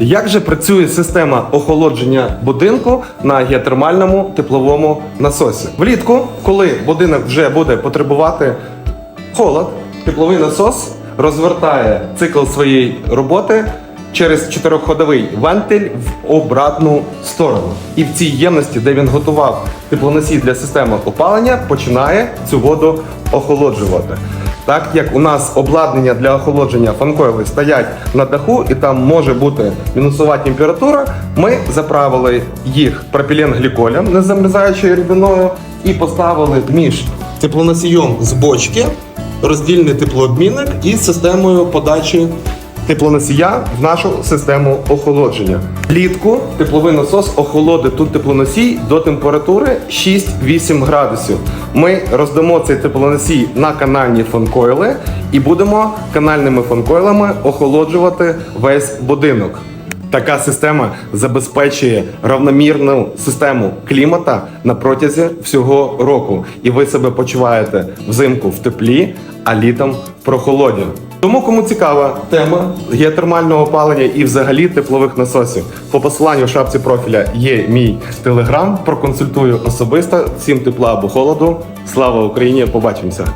Як же працює система охолодження будинку на геотермальному тепловому насосі? Влітку, коли будинок вже буде потребувати холод, тепловий насос розвертає цикл своєї роботи через чотирьохходовий вентиль в обратну сторону. І в цій ємності, де він готував теплоносій для системи опалення, починає цю воду охолоджувати. Так як у нас обладнання для охолодження фанкойли стоять на даху, і там може бути мінусова температура, ми заправили їх пропіленгліколем, не замерзаючою рідиною, і поставили між теплоносієм з бочки, роздільний теплообмінник і системою подачі теплоносія в нашу систему охолодження. Влітку тепловий насос охолодить тут теплоносій до температури 6-8 градусів. Ми роздамо цей теплоносій на канальні фанкойли і будемо канальними фанкойлами охолоджувати весь будинок. Така система забезпечує равномірну систему клімата на протязі всього року, і ви себе почуваєте взимку в теплі, а літом в прохолоді. Тому кому цікава тема геотермального опалення і взагалі теплових насосів, по посиланню в шапці профіля є мій телеграм. Проконсультую особисто. Всім тепла або холоду. Слава Україні! Побачимося!